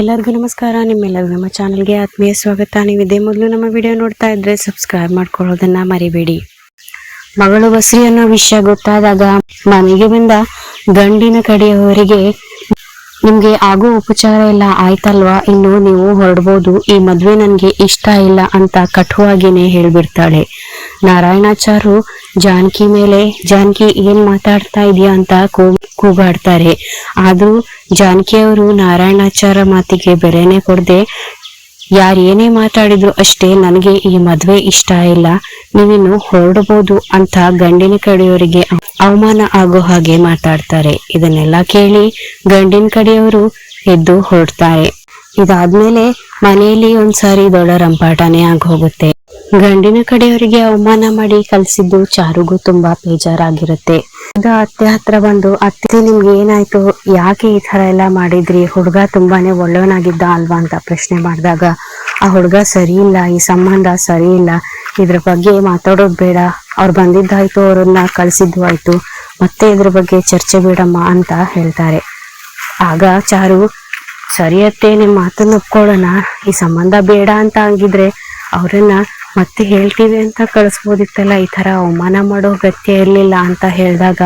ಎಲ್ಲರಿಗೂ ನಮಸ್ಕಾರ, ನಿಮ್ಮೆಲ್ಲರಿಗೂ ನಮ್ಮ ಚಾನಲ್ಗೆ ಆತ್ಮೀಯ ಸ್ವಾಗತ. ನೀವು ಇದೇ ಮೊದಲು ನಮ್ಮ ವಿಡಿಯೋ ನೋಡ್ತಾ ಇದ್ರೆ ಸಬ್ಸ್ಕ್ರೈಬ್ ಮಾಡ್ಕೊಳ್ಳೋದನ್ನ ಮರಿಬೇಡಿ. ಮಗಳು ಬಸ್ರಿ ಅನ್ನೋ ವಿಷಯ ಗೊತ್ತಾದಾಗ ಮನೆಗೆ ಬಂದ ಗಂಡಿನ ಕಡೆಯವರಿಗೆ ನಿಮ್ಗೆ ಆಗೋ ಉಪಚಾರ ಎಲ್ಲ ಆಯ್ತಲ್ವಾ? ಇನ್ನು ನೀವು ಹೊರಡ್ಬೋದು. ಈ ಮದ್ವೆ ನನ್ಗೆ ಇಷ್ಟ ಇಲ್ಲ ಅಂತ ಕಠುವಾಗಿನೇ ಹೇಳ್ಬಿಡ್ತಾಳೆ. ನಾರಾಯಣಾಚಾರು ಜಾನಕಿ ಮೇಲೆ, ಜಾನಕಿ ಏನ್ ಮಾತಾಡ್ತಾ ಇದೆಯಾ ಅಂತ ಕೂ- ಕೂಗಾಡ್ತಾರೆ. ಆದ್ರೂ ಜಾನಕಿ ಅವರು ನಾರಾಯಣಾಚಾರ ಮಾತಿಗೆ ಬೆಲೆನೆ ಕೊಡದೆ, ಯಾರು ಏನೇ ಮಾತಾಡಿದ್ರು ಅಷ್ಟೇ ನನಗೆ ಈ ಮದ್ವೆ ಇಷ್ಟ ಇಲ್ಲ. ನೀವಿನ್ನು ಹೊರಡಬಹುದು ಅಂತ ಗಂಡಿನ ಕಡೆಯವರಿಗೆ ಅವಮಾನ ಆಗೋ ಹಾಗೆ ಮಾತಾಡ್ತಾರೆ. ಇದನ್ನೆಲ್ಲ ಕೇಳಿ ಗಂಡಿನ ಕಡೆಯವರು ಎದ್ದು ಹೊರಡ್ತಾರೆ. ಇದಾದ್ಮೇಲೆ ಮನೆಯಲ್ಲಿ ಒಂದ್ಸಾರಿ ದೊಡ್ಡ ರಂಪಾಟನೆ ಆಗೋಗುತ್ತೆ. ಗಂಡಿನ ಕಡೆಯವರಿಗೆ ಅವಮಾನ ಮಾಡಿ ಕಲ್ಸಿದ್ದು ಚಾರುಗೂ ತುಂಬಾ ಬೇಜಾರಾಗಿರುತ್ತೆ. ಅತ್ತೆ ಹತ್ರ ಬಂದು, ಅತ್ತೆ ನಿಮ್ಗೆ ಏನಾಯ್ತು? ಯಾಕೆ ಈ ತರ ಎಲ್ಲ ಮಾಡಿದ್ರಿ? ಹುಡುಗ ತುಂಬಾನೇ ಒಳ್ಳೆಯವನಾಗಿದ್ದ ಅಲ್ವಾ? ಅಂತ ಪ್ರಶ್ನೆ ಮಾಡಿದಾಗ, ಆ ಹುಡುಗ ಸರಿ ಇಲ್ಲ, ಈ ಸಂಬಂಧ ಸರಿ ಇಲ್ಲ. ಇದ್ರ ಬಗ್ಗೆ ಮಾತಾಡೋದು ಬೇಡ. ಅವ್ರು ಬಂದಿದ್ದಾಯ್ತು, ಅವ್ರನ್ನ ಕಳ್ಸಿದ್ದು ಆಯ್ತು. ಮತ್ತೆ ಇದ್ರ ಬಗ್ಗೆ ಚರ್ಚೆ ಬೇಡಮ್ಮ ಅಂತ ಹೇಳ್ತಾರೆ. ಆಗ ಚಾರು ಸರಿಯತ್ತೆ ನಿಮ್ಮ ಮಾತನ್ನ ಒಪ್ಕೊಳ್ಳೋಣ. ಈ ಸಂಬಂಧ ಬೇಡ ಅಂತ ಹಂಗಿದ್ರೆ, ಅವ್ರನ್ನ ಮತ್ತೆ ಹೇಳ್ತೀವಿ ಅಂತ ಕಳಿಸ್ಬೋದಿತ್ತಲ್ಲ, ಈ ತರ ಅವಮಾನ ಮಾಡೋ ಅಗತ್ಯ ಇರ್ಲಿಲ್ಲ ಅಂತ ಹೇಳಿದಾಗ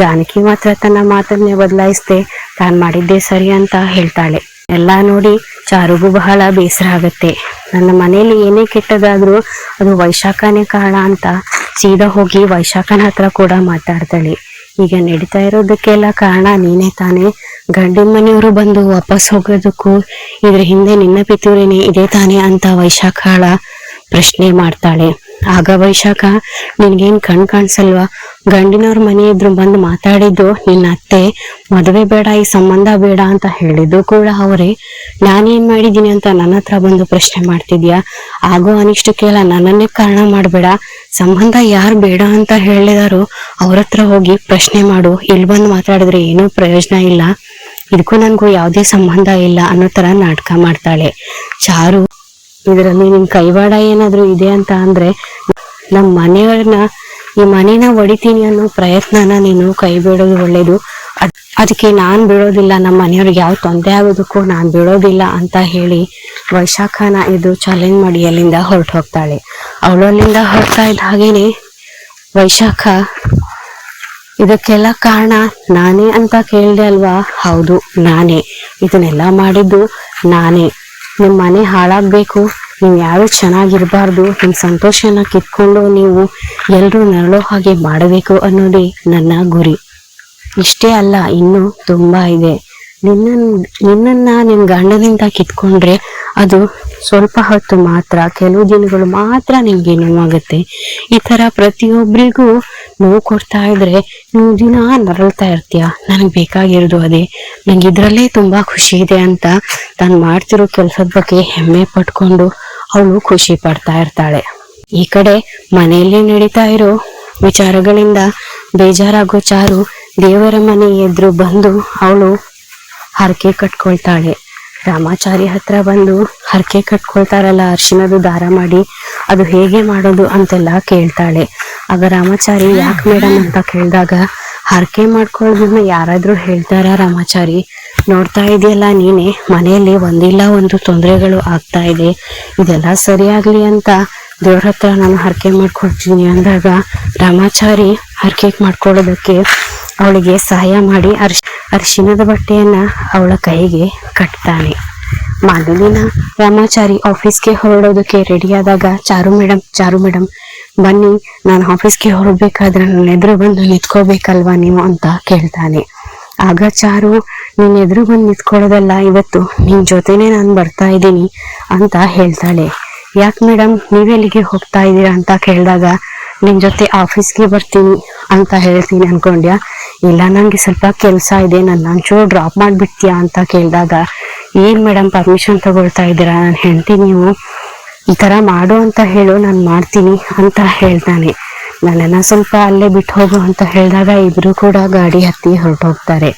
ಜಾನಕಿ ಮಾತ್ರ ತನ್ನ ಮಾತನ್ನೇ ಬದಲಾಯಿಸದೆ, ತಾನ್ ಮಾಡಿದ್ದೆ ಸರಿ ಅಂತ ಹೇಳ್ತಾಳೆ. ಎಲ್ಲ ನೋಡಿ ಚಾರುಗೂ ಬಹಳ ಬೇಸರ ಆಗತ್ತೆ. ನನ್ನ ಮನೆಯಲ್ಲಿ ಏನೇ ಕೆಟ್ಟದಾದ್ರೂ ಅದು ವೈಶಾಖನೇ ಕಾರಣ ಅಂತ ಸೀದಾ ಹೋಗಿ ವೈಶಾಖನ ಹತ್ರ ಕೂಡ ಮಾತಾಡ್ತಾಳೆ. ಈಗ ನಡೀತಾ ಇರೋದಕ್ಕೆಲ್ಲ ಕಾರಣ ನೀನೇ ತಾನೇ. ಗಂಡಿನ ಮನೆಯವರು ಬಂದು ವಾಪಸ್ ಹೋಗೋದಕ್ಕೂ ಇದ್ರ ಹಿಂದೆ ನಿನ್ನ ಪಿತೂರಿನೇ ಇದೇ ತಾನೇ ಅಂತ ವೈಶಾಖಳ ಪ್ರಶ್ನೆ ಮಾಡ್ತಾಳೆ. ಆಗ ವೈಶಾಖ, ನಿನ್ಗೇನ್ ಕಣ್ ಕಾಣಿಸಲ್ವಾ? ಗಂಡಿನವ್ರ ಮನೆ ಇದ್ರು ಬಂದು ಮಾತಾಡಿದ್ದು ನಿನ್ನ ಅತ್ತೆ. ಮದುವೆ ಬೇಡ, ಈ ಸಂಬಂಧ ಬೇಡ ಅಂತ ಹೇಳಿದ್ದು ಕೂಡ ಅವರೇ. ನಾನೇನ್ ಮಾಡಿದೀನಿ ಅಂತ ನನ್ನ ಹತ್ರ ಬಂದು ಪ್ರಶ್ನೆ ಮಾಡ್ತಿದ್ಯಾ? ಆಗೋ ಅನಿಷ್ಟಕ್ಕೆಲ್ಲ ನನ್ನನ್ನೇ ಕಾರಣ ಮಾಡ್ಬೇಡ. ಸಂಬಂಧ ಯಾರು ಬೇಡ ಅಂತ ಹೇಳಿದಾರೋ ಅವ್ರ ಹತ್ರ ಹೋಗಿ ಪ್ರಶ್ನೆ ಮಾಡು. ಇಲ್ಲಿ ಬಂದು ಮಾತಾಡಿದ್ರೆ ಏನೂ ಪ್ರಯೋಜನ ಇಲ್ಲ. ಇದಕ್ಕೂ ನನಗೂ ಯಾವುದೇ ಸಂಬಂಧ ಇಲ್ಲ ಅನ್ನೋ ತರ ನಾಟಕ ಮಾಡ್ತಾಳೆ. ಚಾರು ಇದರಲ್ಲಿ ನಿಮ್ ಕೈವಾಡ ಏನಾದ್ರು ಇದೆ ಅಂತ ಅಂದ್ರೆ ನಮ್ಮ ಮನೆಯವ್ರನ್ನ, ಈ ಮನೇನ ಹೊಡಿತೀನಿ ಅನ್ನೋ ಪ್ರಯತ್ನನ ನೀನು ಕೈ ಬಿಡೋದು ಒಳ್ಳೇದು. ಅದಕ್ಕೆ ನಾನ್ ಬಿಡೋದಿಲ್ಲ ನಮ್ಮ ಮನೆಯವ್ರಿಗೆ ಯಾವ ತೊಂದರೆ ಆಗೋದಕ್ಕೂ ನಾನ್ ಬಿಡೋದಿಲ್ಲ ಅಂತ ಹೇಳಿ ವೈಶಾಖನ ಇದು ಚಾಲೆಂಜ್ ಮಾಡಿ ಅಲ್ಲಿಂದ ಹೊರಟು ಹೋಗ್ತಾಳೆ. ಅವಳು ಅಲ್ಲಿಂದ ಹೊರಡ್ತಾ ಇದ್ದ ಹಾಗೇನೆ ವೈಶಾಖ, ಇದಕ್ಕೆಲ್ಲ ಕಾರಣ ನಾನೇ ಅಂತ ಕೇಳಿದೆ ಅಲ್ವಾ? ಹೌದು, ನಾನೇ. ಇದನ್ನೆಲ್ಲ ಮಾಡಿದ್ದು ನಾನೇ. ನಿಮ್ಮ ಮನೆ ಹಾಳಾಗ್ಬೇಕು. ನೀವು ಯಾರು ಚೆನ್ನಾಗಿರಬಾರ್ದು ನಿಮ್ಮ ಸಂತೋಷನ ಕಿತ್ಕೊಂಡು ನೀವು ಎಲ್ಲರೂ ನರಳೋ ಹಾಗೆ ಮಾಡಬೇಕು ಅನ್ನೋದೇ ನನ್ನ ಗುರಿ. ಇಷ್ಟೇ ಅಲ್ಲ, ಇನ್ನು ತುಂಬಾ ಇದೆ. ನಿನ್ನ ನಿನ್ನನ್ನ ನಿಮ್ಮ ಗಂಡನಿಂದ ಕಿತ್ಕೊಂಡ್ರೆ ಅದು ಸ್ವಲ್ಪ ಹೊತ್ತು ಮಾತ್ರ, ಕೆಲವು ದಿನಗಳು ಮಾತ್ರ ನಿಮಗೆ ನೋವಾಗುತ್ತೆ. ಈ ತರ ಪ್ರತಿಯೊಬ್ಬರಿಗೂ ನೋವು ಕೊಡ್ತಾ ಇದ್ರೆ ನೀವು ದಿನ ನರಳ್ತಾ ಇರ್ತೀಯ? ನನಗೆ ಬೇಕಾಗಿರೋದು ಅದೇ. ನಂಗೆ ಇದರಲ್ಲೇ ತುಂಬ ಖುಷಿ ಇದೆ ಅಂತ ತಾನು ಮಾಡ್ತಿರೋ ಕೆಲಸದ ಬಗ್ಗೆ ಹೆಮ್ಮೆ ಪಟ್ಕೊಂಡು ಅವಳು ಖುಷಿ ಪಡ್ತಾ ಇರ್ತಾಳೆ. ಈ ಕಡೆ ಮನೆಯಲ್ಲಿ ನಡೀತಾ ಇರೋ ವಿಚಾರಗಳಿಂದ ಬೇಜಾರಾಗೋ ಚಾರು ದೇವರ ಮನೆ ಎದುರು ಬಂದು ಅವಳು ಹರಕೆ ಕಟ್ಕೊಳ್ತಾಳೆ. ರಾಮಾಚಾರಿ ಹತ್ರ ಬಂದು ಹರಕೆ ಕಟ್ಕೊಳ್ತಾರಲ್ಲ ಅರ್ಶಿನದು ದಾರ ಮಾಡಿ ಅದು ಹೇಗೆ ಮಾಡೋದು ಅಂತೆಲ್ಲ ಕೇಳ್ತಾಳೆ. ಆಗ ರಾಮಾಚಾರಿ ಯಾಕೆ ಮೇಡಮ್ ಅಂತ ಕೇಳಿದಾಗ ಹರಕೆ ಮಾಡ್ಕೊಳ್ಳೋದನ್ನ ಯಾರಾದರೂ ಹೇಳ್ತಾರ ರಾಮಾಚಾರಿ? ನೋಡ್ತಾ ಇದೆಯಲ್ಲ ನೀನೆ ಮನೆಯಲ್ಲಿ ಒಂದಿಲ್ಲ ಒಂದು ತೊಂದರೆಗಳು ಆಗ್ತಾ ಇದೆ. ಇದೆಲ್ಲ ಸರಿಯಾಗಲಿ ಅಂತ ದೇವ್ರ ಹತ್ರ ನಾನು ಹರಕೆ ಮಾಡ್ಕೊಳ್ತೀನಿ ಅಂದಾಗ ರಾಮಾಚಾರಿ ಹರಕೆ ಮಾಡ್ಕೊಳ್ಳೋದಕ್ಕೆ ಅವಳಿಗೆ ಸಹಾಯ ಮಾಡಿ ಅರ್ಶ್ ಅರಿಶಿನದ ಬಟ್ಟೆಯನ್ನ ಅವಳ ಕೈಗೆ ಕಟ್ತಾನೆ ಮಾರನೇ ರಾಮಾಚಾರಿ ಆಫೀಸ್ಗೆ ಹೊರಡೋದಕ್ಕೆ ರೆಡಿಯಾದಾಗ ಚಾರು ಮೇಡಮ್ ಚಾರು ಮೇಡಮ್ ಬನ್ನಿ, ನಾನು ಆಫೀಸ್ಗೆ ಹೊರಡ್ಬೇಕಾದ್ರೆ ನನ್ನ ಎದುರು ಬಂದು ನಿಂತ್ಕೋಬೇಕಲ್ವಾ ನೀವು? ಅಂತ ಕೇಳ್ತಾನೆ. ಆಗ ಚಾರು, ನಿನ್ನ ಎದುರು ಬಂದು ನಿಂತ್ಕೊಳ್ಳೋದಲ್ಲ, ಇವತ್ತು ನಿನ್ ಜೊತೆನೆ ನಾನು ಬರ್ತಾ ಇದ್ದೀನಿ ಅಂತ ಹೇಳ್ತಾಳೆ. ಯಾಕೆ ಮೇಡಮ್ ನೀವೆಲ್ಲಿಗೆ ಹೋಗ್ತಾ ಇದ್ದೀರಾ? ಅಂತ ಕೇಳಿದಾಗ, ನಿನ್ ಜೊತೆ ಆಫೀಸ್ಗೆ ಬರ್ತೀನಿ ಅಂತ ಹೇಳ್ತೀನಿ ಅನ್ಕೊಂಡ್ಯಾ. ಇಲ್ಲ ನನಗೆ ಸ್ವಲ್ಪ ಕೆಲಸ ಇದೆ ನನ್ನ ಒಂಚೂರು ಡ್ರಾಪ್ ಮಾಡಿಬಿಡ್ತೀಯಾ ಅಂತ ಕೇಳಿದಾಗ, ಏನು ಮೇಡಮ್ ಪರ್ಮಿಷನ್ ತಗೊಳ್ತಾ ಇದ್ದೀರಾ? ನಾನು ಹೆಂಡತಿ ನೀವು, ಈ ತರ ಮಾಡು ಅಂತ ಹೇಳು, ನಾನು ಮಾಡ್ತೀನಿ ಅಂತ ಹೇಳ್ತಾನೆ. ನನ್ನನ್ನ ಸ್ವಲ್ಪ ಅಲ್ಲೇ ಬಿಟ್ಟು ಹೋಗು ಅಂತ ಹೇಳಿದಾಗ ಇಬ್ರು ಕೂಡ ಗಾಡಿ ಹತ್ತಿ ಹೊರಟೋಗ್ತಾರೆ.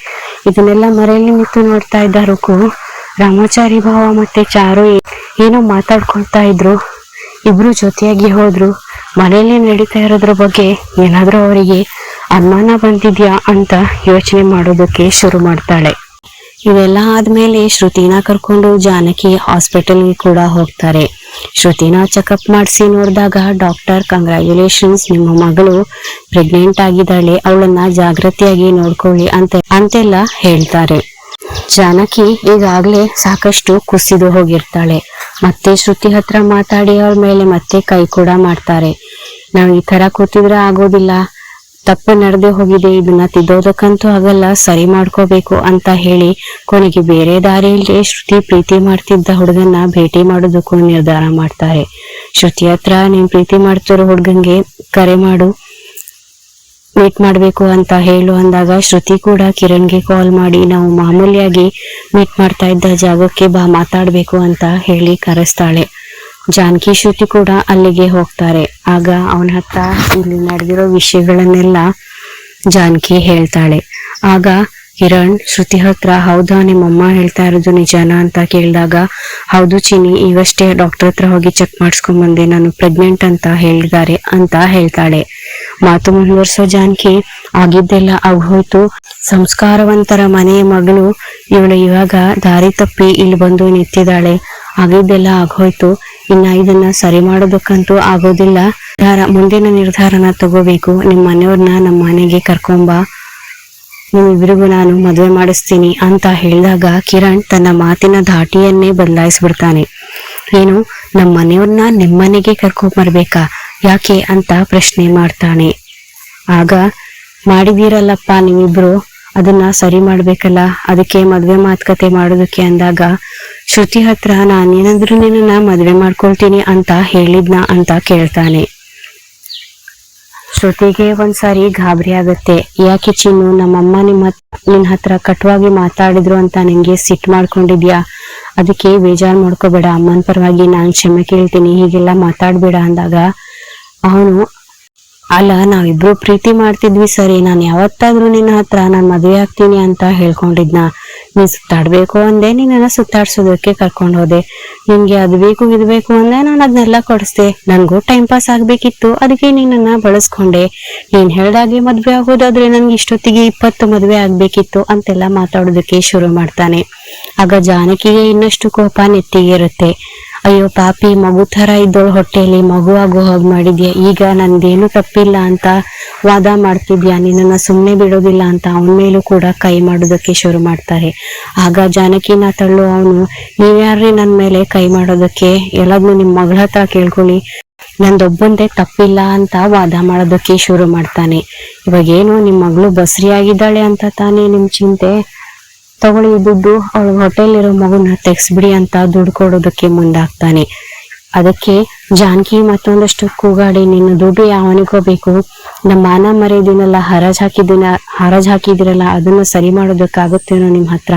ಇದನ್ನೆಲ್ಲ ಮರೆಯಲ್ಲಿ ನಿಂತು ನೋಡ್ತಾ ಇದ್ದ ರುಕು, ರಾಮಾಚಾರಿ ಭಾವ ಮತ್ತೆ ಚಾರು ಏನೋ ಮಾತಾಡ್ಕೊಳ್ತಾ ಇದ್ರು. ಇಬ್ರು ಜೊತೆಯಾಗಿ ಹೋದ್ರು. ಮನೆಯಲ್ಲಿ ನಡೀತಾ ಇರೋದ್ರ ಬಗ್ಗೆ ಏನಾದರೂ ಅವರಿಗೆ ಅನುಮಾನ ಬಂದಿದ್ಯಾ ಅಂತ ಯೋಚನೆ ಮಾಡೋದಕ್ಕೆ ಶುರು ಮಾಡ್ತಾಳೆ. ಇವೆಲ್ಲ ಆದ್ಮೇಲೆ ಶ್ರುತಿನ ಕರ್ಕೊಂಡು ಜಾನಕಿ ಹಾಸ್ಪಿಟಲ್ಗೆ ಕೂಡ ಹೋಗ್ತಾರೆ. ಶ್ರುತಿನ ಚೆಕಪ್ ಮಾಡಿಸಿ ನೋಡಿದಾಗ ಡಾಕ್ಟರ್, ಕಂಗ್ರ್ಯಾಚುಲೇಷನ್ಸ್, ನಿಮ್ಮ ಮಗಳು ಪ್ರೆಗ್ನೆಂಟ್ ಆಗಿದ್ದಾಳೆ, ಅವಳನ್ನ ಜಾಗ್ರತೆಯಾಗಿ ನೋಡ್ಕೊಳ್ಳಿ ಅಂತ ಅಂತೆಲ್ಲ ಹೇಳ್ತಾರೆ. ಜಾನಕಿ ಈಗಾಗ್ಲೇ ಸಾಕಷ್ಟು ಕುಸಿದು ಹೋಗಿರ್ತಾಳೆ. ಮತ್ತೆ ಶ್ರುತಿ ಹತ್ರ ಮಾತಾಡಿ ಅವಳ ಮೇಲೆ ಮತ್ತೆ ಕೈ ಕೂಡ ಮಾಡ್ತಾರೆ. ನಾವು ಈ ತರ ಕೂತಿದ್ರೆ ಆಗೋದಿಲ್ಲ. ತಪ್ಪು ನಡೆದೇ ಹೋಗಿದೆ, ಇದನ್ನ ತಿದ್ದೋದಕ್ಕಂತೂ ಆಗಲ್ಲ, ಸರಿ ಮಾಡ್ಕೋಬೇಕು ಅಂತ ಹೇಳಿ ಕೊನೆಗೆ ಬೇರೆ ದಾರಿಯಲ್ಲಿ ಶ್ರುತಿ ಪ್ರೀತಿ ಮಾಡ್ತಿದ್ದ ಹುಡುಗನ್ನ ಭೇಟಿ ಮಾಡೋದಕ್ಕೂ ನಿರ್ಧಾರ ಮಾಡ್ತಾರೆ. ಶ್ರುತಿ ಹತ್ರ ನೀನ್ ಪ್ರೀತಿ ಮಾಡ್ತಿರೋ ಹುಡುಗಂಗೆ ಕರೆ ಮಾಡು, ಮೀಟ್ ಮಾಡಬೇಕು ಅಂತ ಹೇಳು ಅಂದಾಗ ಶ್ರುತಿ ಕೂಡ ಕಿರಣ್ಗೆ ಕಾಲ್ ಮಾಡಿ, ನಾವು ಮಾಮೂಲಿಯಾಗಿ ಮೀಟ್ ಮಾಡ್ತಾ ಇದ್ದ ಜಾಗಕ್ಕೆ ಬಾ, ಮಾತಾಡಬೇಕು ಅಂತ ಹೇಳಿ ಕರೆಸ್ತಾಳೆ. ಜಾನಕಿ ಶ್ರುತಿ ಕೂಡ ಅಲ್ಲಿಗೆ ಹೋಗ್ತಾರೆ. ಆಗ ಅವನ ಹತ್ರ ಇಲ್ಲಿ ನಡೆದಿರೋ ವಿಷಯಗಳನ್ನೆಲ್ಲ ಜಾನಕಿ ಹೇಳ್ತಾಳೆ. ಆಗ ಕಿರಣ್, ಶ್ರುತಿ ಹತ್ರ, ಹೌದಾ, ನಿಮ್ಮಮ್ಮ ಹೇಳ್ತಾ ಇರೋದು ನಿಜಾನ? ಅಂತ ಕೇಳಿದಾಗ, ಹೌದು ಚಿನಿ ಈಗಷ್ಟೇ ಡಾಕ್ಟರ್ ಹತ್ರ ಹೋಗಿ ಚೆಕ್ ಮಾಡಿಸ್ಕೊಂಡ್ ಬಂದೆ ನಾನು ಪ್ರೆಗ್ನೆಂಟ್ ಅಂತ ಹೇಳಿದ್ದಾರೆ, ಅಂತ ಹೇಳ್ತಾಳೆ. ಮಾತು ಮುಂದುವರ್ಸೋ ಜಾನಕಿ ಆಗಿದ್ದೆಲ್ಲ ಆಗೋಯ್ತು. ಸಂಸ್ಕಾರವಂತರ ಮನೆಯ ಮಗಳು ಇವಳು ಇವಾಗ ದಾರಿ ತಪ್ಪಿ ಇಲ್ಲಿ ಬಂದು ನಿಂತಿದ್ದಾಳೆ. ಆಗಿದ್ದೆಲ್ಲ ಆಗೋಯ್ತು. ಇನ್ನ ಇದನ್ನ ಸರಿ ಮಾಡೋದಕ್ಕಂತೂ ಆಗೋದಿಲ್ಲ. ಮುಂದಿನ ನಿರ್ಧಾರನ ತಗೋಬೇಕು. ನಿಮ್ಮ ಮನೆಯವ್ರನ್ನ ನಮ್ಮ ಮನೆಗೆ ಕರ್ಕೊಂಬ. ನಿಮ್ಮಿಬ್ಬರಿಗೂ ನಾನು ಮದುವೆ ಮಾಡಿಸ್ತೀನಿ ಅಂತ ಹೇಳಿದಾಗ ಕಿರಣ್ ತನ್ನ ಮಾತಿನ ಧಾಟಿಯನ್ನೇ ಬದಲಾಯಿಸ್ಬಿಡ್ತಾನೆ. ಏನು ನಮ್ಮ ಮನೆಯವ್ರನ್ನ ನಿಮ್ಮನೆಗೆ ಕರ್ಕೊಂಡ್ ಬರ್ಬೇಕಾ ಯಾಕೆ ಅಂತ ಪ್ರಶ್ನೆ ಮಾಡ್ತಾನೆ. ಆಗ ಮಾಡಿದೀರಲ್ಲಪ್ಪ ನೀವಿಬ್ರು, ಅದನ್ನ ಸರಿ ಮಾಡ್ಬೇಕಲ್ಲ, ಅದಕ್ಕೆ ಮದ್ವೆ ಮಾತುಕತೆ ಮಾಡೋದಕ್ಕೆ ಅಂದಾಗ, ಶ್ರುತಿ ಹತ್ರ ನಾನೇನಾದ್ರೂ ನಿನ್ನ ಮದ್ವೆ ಮಾಡ್ಕೊಳ್ತೀನಿ ಅಂತ ಹೇಳಿದ್ನ ಅಂತ ಕೇಳ್ತಾನೆ. ಶ್ರುತಿಗೆ ಒಂದ್ಸಾರಿ ಗಾಬರಿ ಆಗತ್ತೆ. ಯಾಕೆ ಚಿನ್ನು, ನಮ್ಮಮ್ಮ ನಿಮ್ಮ ನಿನ್ನ ಹತ್ರ ಕಟುವಾಗಿ ಮಾತಾಡಿದ್ರು ಅಂತ ನಿಂಗೆ ಸಿಟ್ ಮಾಡ್ಕೊಂಡಿದ್ಯಾ? ಅದಕ್ಕೆ ಬೇಜಾರ್ ಮಾಡ್ಕೋಬೇಡ, ಅಮ್ಮನ ಪರವಾಗಿ ನಾನು ಕ್ಷಮೆ ಕೇಳ್ತೀನಿ, ಹೀಗೆಲ್ಲ ಮಾತಾಡ್ಬೇಡ ಅಂದಾಗ ಅವನು, ಅಲ್ಲ, ನಾವಿಬ್ರು ಪ್ರೀತಿ ಮಾಡ್ತಿದ್ವಿ ಸರಿ. ನಾನು ಯಾವತ್ತಾದ್ರೂ ನಿನ್ನ ಹತ್ರ ನಾನು ಮದುವೆ ಆಗ್ತೀನಿ ಅಂತ ಹೇಳ್ಕೊಂಡಿದ್ನ. ನೀನ್ ಸುತ್ತಾಡ್ಬೇಕು ಅಂದೆ ನಿನ್ನ ಸುತ್ತಾಡ್ಸೋದಕ್ಕೆ ಕರ್ಕೊಂಡು ಹೋದೆ. ನಿನ್ಗೆ ಅದು ಬೇಕು, ಇದ್ ಬೇಕು ಅಂದೆ, ನಾನು ಅದನ್ನೆಲ್ಲ ಕೊಡಿಸ್ದೆ. ನನ್ಗೂ ಟೈಮ್ ಪಾಸ್ ಆಗ್ಬೇಕಿತ್ತು ಅದಕ್ಕೆ ನಿನ್ನನ್ನ ಬಳಸ್ಕೊಂಡೆ. ನೀನ್ ಹೇಳ್ದಾಗೆ ಮದ್ವೆ ಆಗೋದಾದ್ರೆ ನನ್ಗೆ ಇಷ್ಟೊತ್ತಿಗೆ ಇಪ್ಪತ್ತು ಮದ್ವೆ ಆಗ್ಬೇಕಿತ್ತು ಅಂತೆಲ್ಲ ಮಾತಾಡೋದಕ್ಕೆ ಶುರು ಮಾಡ್ತಾನೆ. ಆಗ ಜಾನಕಿಗೆ ಇನ್ನಷ್ಟು ಕೋಪ ನೆತ್ತಿಗೆ ಇರುತ್ತೆ. ಅಯ್ಯೋ ಪಾಪಿ, ಮಗು ತರ ಇದ್ದೋಳು ಹೊಟ್ಟೆಯಲ್ಲಿ ಮಗು ಆಗೋ ಹಾಗೆ ಮಾಡಿದ್ಯಾ? ಈಗ ನಂದೇನು ತಪ್ಪಿಲ್ಲ ಅಂತ ವಾದ ಮಾಡ್ತಿದ್ಯಾ? ನಿನ್ನನ್ನು ಸುಮ್ಮನೆ ಬಿಡೋದಿಲ್ಲ ಅಂತ ಅವನ ಮೇಲೂ ಕೂಡ ಕೈ ಮಾಡೋದಕ್ಕೆ ಶುರು ಮಾಡ್ತಾರೆ. ಆಗ ಜಾನಕಿನ ತಳ್ಳು, ಅವನು, ನೀವ್ಯಾರ್ರಿ ನನ್ನ ಮೇಲೆ ಕೈ ಮಾಡೋದಕ್ಕೆ? ಎಲ್ಲದನ್ನೂ ನಿಮ್ಮ ಮಗಳ ಹತ್ರ ಕೇಳ್ಕೊಳ್ಳಿ. ನಂದೊಬ್ಬಂದೇ ತಪ್ಪಿಲ್ಲ ಅಂತ ವಾದ ಮಾಡೋದಕ್ಕೆ ಶುರು ಮಾಡ್ತಾನೆ. ಇವಾಗೇನು ನಿಮ್ಮ ಮಗಳು ಬಸ್ರಿ ಆಗಿದ್ದಾಳೆ ಅಂತ ತಾನೇ ನಿಮ್ಮ ಚಿಂತೆ. ತಗೊಳ್ಳಿ ದುಡ್ಡು. ಅವಳ ಇರೋ ಮಗುನ ತೆಗ್ಸ್ಬಿಡಿ ಅಂತ ದುಡ್ಡು ಕೊಡೋದಕ್ಕೆ ಮುಂದಾಗ್ತಾನೆ. ಅದಕ್ಕೆ ಜಾನಕಿ ಮತ್ತೊಂದಷ್ಟು ಕೂಗಾಡಿ, ನಿನ್ನ ದುಡ್ಡು ಯಾವನಿಗೋ ಬೇಕು ನಮ್ಮ ಮಾನ ಮರೆಯದಿನಲ್ಲ ಹರಾಜ್ ಹಾಕಿದಿನ ಹರಾಜ್ ಹಾಕಿದಿರಲ್ಲ ಅದನ್ನ ಸರಿ ಮಾಡೋದಕ್ಕಾಗುತ್ತೇನೋ ನಿಮ್ಮ ಹತ್ರ?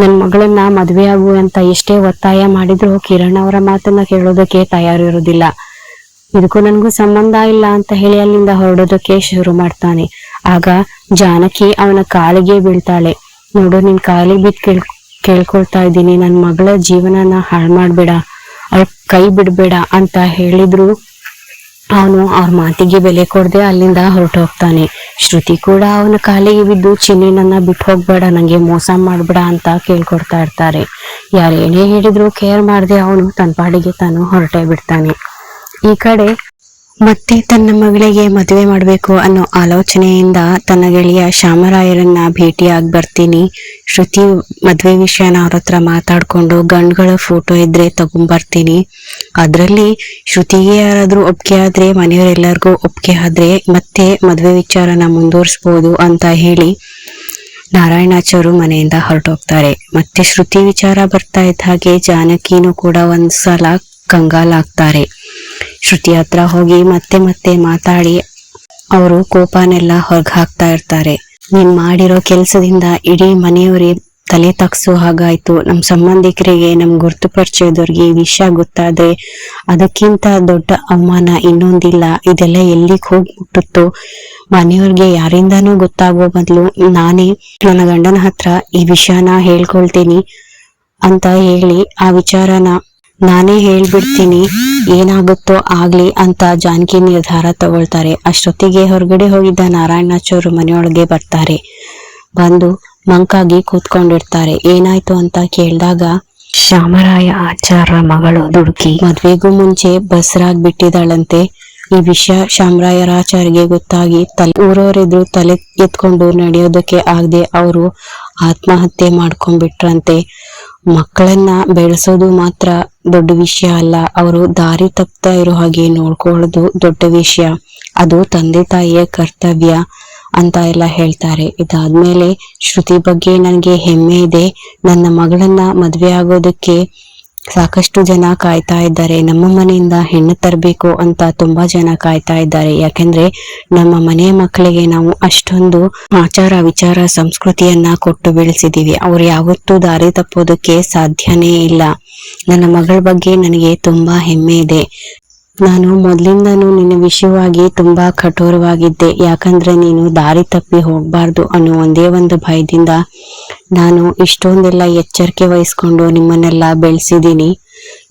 ನನ್ನ ಮಗಳನ್ನ ಮದುವೆ ಆಗು ಅಂತ ಎಷ್ಟೇ ಒತ್ತಾಯ ಮಾಡಿದ್ರು ಕಿರಣ್ ಅವರ ಮಾತನ್ನ ಕೇಳೋದಕ್ಕೆ ತಯಾರಿರೋದಿಲ್ಲ. ಇದಕ್ಕೂ ನನಗೂ ಸಂಬಂಧ ಇಲ್ಲ ಅಂತ ಹೇಳಿ ಅಲ್ಲಿಂದ ಹೊರಡೋದಕ್ಕೆ ಶುರು ಮಾಡ್ತಾನೆ. ಆಗ ಜಾನಕಿ ಅವನ ಕಾಲಿಗೆ ಬೀಳ್ತಾಳೆ. ನೋಡು, ನಿನ್ ಕಾಲಿಗೆ ಬಿದ್ದು ಕೇಳ್, ಕೇಳ್ಕೊಳ್ತಾ ಇದ್ದೀನಿ. ನನ್ನ ಮಗಳ ಜೀವನನ ಹಾಳು ಮಾಡ್ಬೇಡ, ಅವಳ ಕೈ ಬಿಡ್ಬೇಡ ಅಂತ ಹೇಳಿದ್ರು ಅವನು. ಅವ್ರ ಮಾತಿಗೆ ಬೆಲೆ ಕೊಡದೆ ಅಲ್ಲಿಂದ ಹೊರಟು ಹೋಗ್ತಾನೆ. ಶ್ರುತಿ ಕೂಡ ಅವನ ಕಾಲಿಗೆ ಬಿದ್ದು, ಚಿನ್ನಿ, ನನ್ನ ಬಿಟ್ಟು ಹೋಗ್ಬೇಡ, ನಂಗೆ ಮೋಸ ಮಾಡ್ಬೇಡ ಅಂತ ಕೇಳ್ಕೊಡ್ತಾ ಇರ್ತಾರೆ. ಯಾರೇನೇ ಹೇಳಿದ್ರು ಕೇರ್ ಮಾಡದೆ ಅವನು. ತನ್ನ ಪಾಡಿಗೆ ತಾನು ಹೊರಟೇ ಬಿಡ್ತಾನೆ. ಈ ಕಡೆ ಮತ್ತೆ ತನ್ನ ಮಗಳಿಗೆ ಮದುವೆ ಮಾಡಬೇಕು ಅನ್ನೋ ಆಲೋಚನೆಯಿಂದ ತನ್ನ ಗೆಳೆಯ ಶ್ಯಾಮರಾಯರನ್ನ ಭೇಟಿಯಾಗಿ ಬರ್ತೀನಿ. ಶ್ರುತಿ ಮದುವೆ ವಿಷಯನ ಅವ್ರ ಹತ್ರ ಮಾತಾಡ್ಕೊಂಡು ಗಂಡುಗಳ ಫೋಟೋ ಇದ್ರೆ ತಗೊಂಬರ್ತೀನಿ. ಅದರಲ್ಲಿ ಶ್ರುತಿಗೆ ಯಾರಾದ್ರೂ ಒಪ್ಪಿಗೆ ಆದ್ರೆ, ಮನೆಯವರೆಲ್ಲರಿಗೂ ಒಪ್ಪಿಗೆ ಆದ್ರೆ ಮತ್ತೆ ಮದುವೆ ವಿಚಾರನ ಮುಂದುವರಿಸ್ಬೋದು ಅಂತ ಹೇಳಿ ನಾರಾಯಣಾಚಾರ್ಯರು ಮನೆಯಿಂದ ಹೊರಟೋಗ್ತಾರೆ. ಮತ್ತೆ ಶ್ರುತಿ ವಿಚಾರ ಬರ್ತಾ ಇದ್ದ ಹಾಗೆ ಜಾನಕಿನೂ ಕೂಡ ಒಂದ್ಸಲ ಕಂಗಾಲಾಗ್ತಾರೆ. ಶ್ರುತಿ ಹತ್ರ ಹೋಗಿ ಮತ್ತೆ ಮತ್ತೆ ಮಾತಾಡಿ ಅವರು ಕೋಪನೆಲ್ಲ ಹೊರಗೆ ಹಾಕ್ತಾ ಇರ್ತಾರೆ. ನೀನ್ ಮಾಡಿರೋ ಕೆಲಸದಿಂದ ಇಡೀ ಮನೆಯವರೇ ತಲೆ ತಗ್ಸೋ ಹಾಗಾಯ್ತು. ನಮ್ ಸಂಬಂಧಿಕರಿಗೆ, ನಮ್ ಗುರ್ತು ಪರಿಚಯದವ್ರಿಗೆ ವಿಷಯ ಗೊತ್ತಾದ್ರೆ ಅದಕ್ಕಿಂತ ದೊಡ್ಡ ಅವಮಾನ ಇನ್ನೊಂದಿಲ್ಲ. ಇದೆಲ್ಲ ಎಲ್ಲಿಗೆ ಹೋಗಿ ಮುಟ್ಟುತ್ತೋ ಮನೆಯವ್ರಿಗೆ ಯಾರಿಂದಾನೂ ಗೊತ್ತಾಗೋ ಬದಲು ನಾನೇ ನನ್ನ ಗಂಡನ ಹತ್ರ ಈ ವಿಷಯನ ಹೇಳ್ಕೊಳ್ತೀನಿ ಅಂತ ಹೇಳಿ ಆ ವಿಚಾರನ ನಾನೇ ಹೇಳ್ಬಿಡ್ತೀನಿ. ಏನಾಗುತ್ತೋ ಆಗ್ಲಿ ಅಂತ ಜಾನಕಿ ನಿರ್ಧಾರ ತಗೊಳ್ತಾರೆ. ಅಷ್ಟೊತ್ತಿಗೆ ಹೊರಗಡೆ ಹೋಗಿದ್ದ ನಾರಾಯಣಾಚಾರ್ಯರು ಮನೆಯೊಳಗೆ ಬರ್ತಾರೆ. ಬಂದು ಮಂಕಾಗಿ ಕೂತ್ಕೊಂಡಿರ್ತಾರೆ. ಏನಾಯ್ತು ಅಂತ ಕೇಳಿದಾಗ ಶ್ಯಾಮರಾಯ ಆಚಾರ್ಯ ಮಗಳು ದುಡುಕಿ. ಮದ್ವೆಗೂ ಮುಂಚೆ ಬಸ್ರಾಗ್ ಬಿಟ್ಟಿದ್ದಾಳಂತೆ. ಈ ವಿಷಯ ಶ್ಯಾಮರಾಯರಾಚಾರ್ಯಗೆ ಗೊತ್ತಾಗಿ ತಲೆ ಊರವರಿದ್ರು ತಲೆ ಎತ್ಕೊಂಡು ನಡೆಯೋದಕ್ಕೆ ಆಗದೆ ಅವರು ಆತ್ಮಹತ್ಯೆ ಮಾಡ್ಕೊಂಡ್ಬಿಟ್ರಂತೆ. ಮಕ್ಕಳನ್ನ ಬೆಳೆಸೋದು ಮಾತ್ರ ದೊಡ್ಡ ವಿಷಯ ಅಲ್ಲ. ಅವರು ದಾರಿ ತಪ್ತಾ ಇರೋ ಹಾಗೆ ನೋಡ್ಕೊಳ್ಳೋದು ದೊಡ್ಡ ವಿಷಯ. ಅದು ತಂದೆ ತಾಯಿಯ ಕರ್ತವ್ಯ ಅಂತ ಎಲ್ಲ ಹೇಳ್ತಾರೆ. ಇದಾದ್ಮೇಲೆ ಶ್ರುತಿ ಬಗ್ಗೆ ನನಗೆ ಹೆಮ್ಮೆ ಇದೆ. ನನ್ನ ಮಗಳನ್ನ ಮದ್ವೆ ಆಗೋದಕ್ಕೆ ಸಾಕಷ್ಟು ಜನ ಕಾಯ್ತಾ ಇದ್ದಾರೆ. ನಮ್ಮ ಮನೆಯಿಂದ ಹೆಣ್ಣು ತರಬೇಕು ಅಂತ ತುಂಬಾ ಜನ ಕಾಯ್ತಾ ಇದ್ದಾರೆ. ಯಾಕೆಂದ್ರೆ ನಮ್ಮ ಮನೆ ಮಕ್ಕಳಿಗೆ ನಾವು ಅಷ್ಟೊಂದು ಆಚಾರ ವಿಚಾರ ಸಂಸ್ಕೃತಿಯನ್ನ ಕೊಟ್ಟು ಬೆಳೆಸಿದೀವಿ. ಅವ್ರು ಯಾವತ್ತೂ ದಾರಿ ತಪ್ಪೋದಕ್ಕೆ ಸಾಧ್ಯನೇ ಇಲ್ಲ. ನನ್ನ ಮಗಳ ಬಗ್ಗೆ ನನಗೆ ತುಂಬಾ ಹೆಮ್ಮೆ ಇದೆ. ನಾನು ಮೊದ್ಲಿಂದನೂ ನಿನ್ನ ವಿಷಯವಾಗಿ ತುಂಬಾ ಕಠೋರವಾಗಿದ್ದೆ. ಯಾಕಂದ್ರೆ ನೀನು ದಾರಿ ತಪ್ಪಿ ಹೋಗ್ಬಾರ್ದು ಅನ್ನೋ ಒಂದೇ ಒಂದು ಭಯದಿಂದ ನಾನು ಇಷ್ಟೊಂದೆಲ್ಲ ಎಚ್ಚರಿಕೆ ವಹಿಸ್ಕೊಂಡು ನಿಮ್ಮನ್ನೆಲ್ಲ ಬೆಳೆಸಿದ್ದೀನಿ.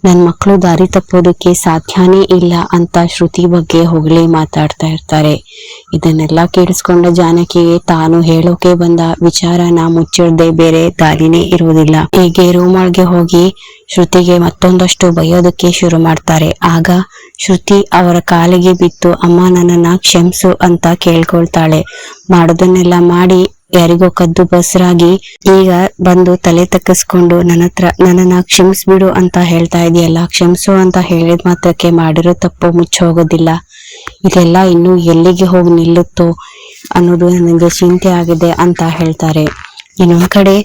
ನನ್ನ ಮಕ್ಕಳು ದಾರಿ ತಪ್ಪೋದಕ್ಕೆ ಸಾಧ್ಯನೇ ಇಲ್ಲ ಅಂತ ಶ್ರುತಿ ಬಗ್ಗೆ ಹೊಗಳಿ ಮಾತಾಡ್ತಾ ಇರ್ತಾರೆ. ಇದನ್ನೆಲ್ಲ ಕೇಳಿಸ್ಕೊಂಡ ಜಾನಕಿಗೆ ತಾನು ಹೇಳೋಕೆ ಬಂದ ವಿಚಾರನ ಮುಚ್ಚಿಡದೆ ಬೇರೆ ದಾರಿನೇ ಇರುವುದಿಲ್ಲ. ಹೀಗೆ ರೂಮಾಳ್ಗೆ ಹೋಗಿ ಶ್ರುತಿಗೆ ಮತ್ತೊಂದಷ್ಟು ಬೈಯೋದಕ್ಕೆ ಶುರು ಮಾಡ್ತಾರೆ. ಆಗ ಶ್ರುತಿ ಅವರ ಕಾಲಿಗೆ ಬಿತ್ತು ಅಮ್ಮ, ನನ್ನನ್ನ ಕ್ಷಮಿಸು ಅಂತ ಕೇಳ್ಕೊಳ್ತಾಳೆ. ಮಾಡೋದನ್ನೆಲ್ಲ ಮಾಡಿ ಯಾರಿಗೋ ಕದ್ದು ಬಸರಾಗಿ ಈಗ ಬಂದು ತಲೆ ತಕ್ಕಿಸ್ಕೊಂಡು ನನ್ನ ಹತ್ರ, ನನ್ನನ್ನ ಕ್ಷಮಿಸ್ಬಿಡು ಅಂತ ಹೇಳ್ತಾ ಇದೆಯಲ್ಲ, ಕ್ಷಮಿಸು ಅಂತ ಹೇಳಿದ ಮಾತ್ರಕ್ಕೆ ಮಾಡಿರೋ ತಪ್ಪು ಮುಚ್ಚೋಗೋದಿಲ್ಲ ಇದೆಲ್ಲ ಇನ್ನು ಎಲ್ಲಿಗೆ ಹೋಗಿ ನಿಲ್ಲುತ್ತೋ ಅನ್ನೋದು ನನಗೆ ಚಿಂತೆ ಆಗಿದೆ ಅಂತ ಹೇಳ್ತಾರೆ. ಇನ್ನೊಂದ್ ಕಡೆ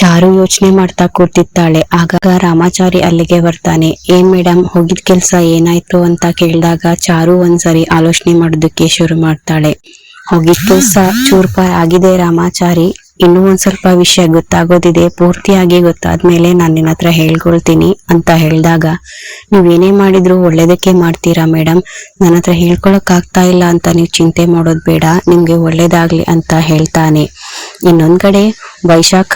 ಚಾರು ಯೋಚನೆ ಮಾಡ್ತಾ ಕೂತಿದ್ದಾಳೆ. ಆಗ ರಾಮಾಚಾರಿ ಅಲ್ಲಿಗೆ ಬರ್ತಾನೆ. ಏನ್ ಮೇಡಮ್ ಹೋಗಿದ್ ಕೆಲ್ಸ ಏನಾಯ್ತು ಅಂತ ಕೇಳಿದಾಗ ಚಾರು ಒಂದ್ಸರಿ ಆಲೋಚನೆ ಮಾಡೋದಕ್ಕೆ ಶುರು ಮಾಡ್ತಾಳೆ. ಹೋಗಿದ್ ಸ ಚೂರ್ಪಾರ್ ಆಗಿದೆ ರಾಮಾಚಾರಿ. ಇನ್ನೂ ಒಂದ್ ಸ್ವಲ್ಪ ವಿಷಯ ಗೊತ್ತಾಗೋದಿದೆ. ಪೂರ್ತಿಯಾಗಿ ಗೊತ್ತಾದ್ಮೇಲೆ ನಾನು ನಿನ್ನ ಹತ್ರ ಹೇಳ್ಕೊಳ್ತೀನಿ ಅಂತ ಹೇಳಿದಾಗ, ನೀವೇನೇ ಮಾಡಿದ್ರು ಒಳ್ಳೇದಕ್ಕೆ ಮಾಡ್ತೀರಾ ಮೇಡಮ್ ನನ್ನ ಹತ್ರ ಹೇಳ್ಕೊಳಕ್ ಆಗ್ತಾ ಇಲ್ಲ ಅಂತ ನೀವು ಚಿಂತೆ ಮಾಡೋದು ಬೇಡ. ನಿಮ್ಗೆ ಒಳ್ಳೇದಾಗ್ಲಿ ಅಂತ ಹೇಳ್ತಾನೆ. ಇನ್ನೊಂದ್ ಕಡೆ ವೈಶಾಖ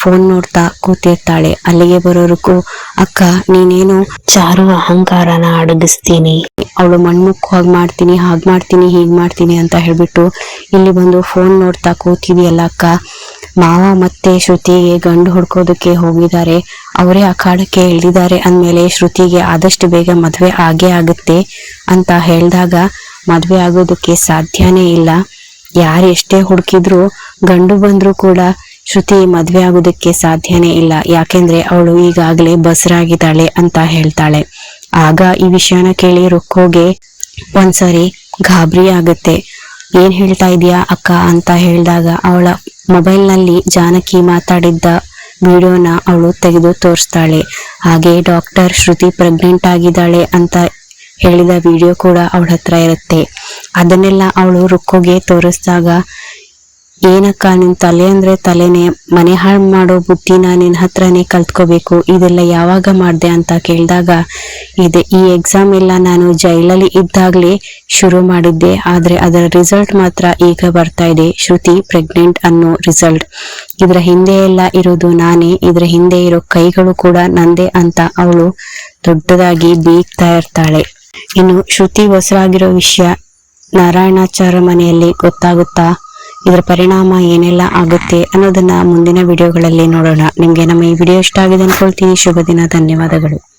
ಫೋನ್ ನೋಡ್ತಾ ಕೂತಿರ್ತಾಳೆ. ಅಲ್ಲಿಗೆ ಬರೋರ್ಗೂ ಅಕ್ಕ, ನೀನೇನು ಚಾರು ಅಹಂಕಾರನ ಅಡಗಿಸ್ತೀನಿ? ಅವಳು ಮಣ್ಮುಖವಾಗಿ ಮಾಡ್ತೀನಿ, ಹಾಗ್ ಮಾಡ್ತೀನಿ, ಹೀಗ್ ಮಾಡ್ತೀನಿ ಅಂತ ಹೇಳ್ಬಿಟ್ಟು ಇಲ್ಲಿ ಬಂದು ಫೋನ್ ನೋಡ್ತಾ ಕೂತಿದೆಯಲ್ಲ ಅಕ್ಕ. ಮಾವ ಮತ್ತೆ ಶ್ರುತಿಗೆ ಗಂಡು ಹುಡ್ಕೋದಕ್ಕೆ ಹೋಗಿದ್ದಾರೆ. ಅವರೇ ಅಖಾಡಕ್ಕೆ ಇಳಿದಿದ್ದಾರೆ. ಅಂದಮೇಲೆ ಶ್ರುತಿಗೆ ಆದಷ್ಟು ಬೇಗ ಮದುವೆ ಆಗೇ ಆಗುತ್ತೆ ಅಂತ ಹೇಳಿದಾಗ, ಮದುವೆ ಆಗೋದಕ್ಕೆ ಸಾಧ್ಯನೇ ಇಲ್ಲ. ಯಾರು ಎಷ್ಟೇ ಹುಡುಕಿದ್ರು ಗಂಡು ಬಂದರೂ ಕೂಡ ಶ್ರುತಿ ಮದ್ವೆ ಆಗೋದಕ್ಕೆ ಸಾಧ್ಯನೇ ಇಲ್ಲ. ಯಾಕೆಂದ್ರೆ ಅವಳು ಈಗಾಗಲೇ ಬಸರಾಗಿದ್ದಾಳೆ ಅಂತ ಹೇಳ್ತಾಳೆ. ಆಗ ಈ ವಿಷಯನ ಕೇಳಿ ರುಕ್ಕೋಗೆ ಒಂದ್ಸರಿ ಗಾಬರಿ ಆಗುತ್ತೆ. ಏನ್ ಹೇಳ್ತಾ ಇದೀಯಾ ಅಕ್ಕ ಅಂತ ಹೇಳಿದಾಗ ಅವಳ ಮೊಬೈಲ್ನಲ್ಲಿ ಜಾನಕಿ ಮಾತಾಡಿದ್ದ ವಿಡಿಯೋನ ಅವಳು ತೆಗೆದು ತೋರಿಸ್ತಾಳೆ. ಹಾಗೆ ಡಾಕ್ಟರ್ ಶ್ರುತಿ ಪ್ರೆಗ್ನೆಂಟ್ ಆಗಿದ್ದಾಳೆ ಅಂತ ಹೇಳಿದ ವಿಡಿಯೋ ಕೂಡ ಅವಳ ಹತ್ರ ಇರುತ್ತೆ. ಅದನ್ನೆಲ್ಲ ಅವಳು ರುಕ್ಕೋಗೆ ತೋರಿಸಿದಾಗ ಏನಕ್ಕ ನಿನ್ ತಲೆ ಅಂದ್ರೆ ತಲೆನೆ, ಮನೆ ಹಾಳು ಮಾಡೋ ಬುದ್ಧಿನ ನಿನ್ ಹತ್ರನೇ ಕಲ್ತ್ಕೋಬೇಕು, ಇದೆಲ್ಲ ಯಾವಾಗ ಮಾಡ್ದೆ ಅಂತ ಕೇಳಿದಾಗ, ಇದೆ, ಈ ಎಕ್ಸಾಮ್ ಎಲ್ಲ ನಾನು ಜೈಲಲ್ಲಿ ಇದ್ದಾಗ್ಲೇ ಶುರು ಮಾಡಿದ್ದೆ, ಆದ್ರೆ ಅದರ ರಿಸಲ್ಟ್ ಮಾತ್ರ ಈಗ ಬರ್ತಾ ಇದೆ, ಶ್ರುತಿ ಪ್ರೆಗ್ನೆಂಟ್ ಅನ್ನೋ ರಿಸಲ್ಟ್ ಇದರ ಹಿಂದೆ ಎಲ್ಲ ಇರೋದು ನಾನೇ, ಇದರ ಹಿಂದೆ ಇರೋ ಕೈಗಳು ಕೂಡ ನಂದೇ ಅಂತ ಅವಳು ದೊಡ್ಡದಾಗಿ ಬೀಗ್ತಾ ಇರ್ತಾಳೆ. ಇನ್ನು ಶ್ರುತಿ ಹೊಸರಾಗಿರೋ ವಿಷಯ ನಾರಾಯಣಾಚಾರ ಮನೆಯಲ್ಲಿ ಗೊತ್ತಾಗುತ್ತಾ? ಇದರ ಪರಿಣಾಮ ಏನೆಲ್ಲ ಆಗುತ್ತೆ ಅನ್ನೋದನ್ನ ಮುಂದಿನ ವಿಡಿಯೋಗಳಲ್ಲಿ ನೋಡೋಣ. ನಿಮ್ಗೆ ನಮ್ಮ ಈ ವಿಡಿಯೋ ಇಷ್ಟ ಆಗಿದೆ ಅನ್ಕೊಳ್ತೀನಿ. ಶುಭ ದಿನ, ಧನ್ಯವಾದಗಳು.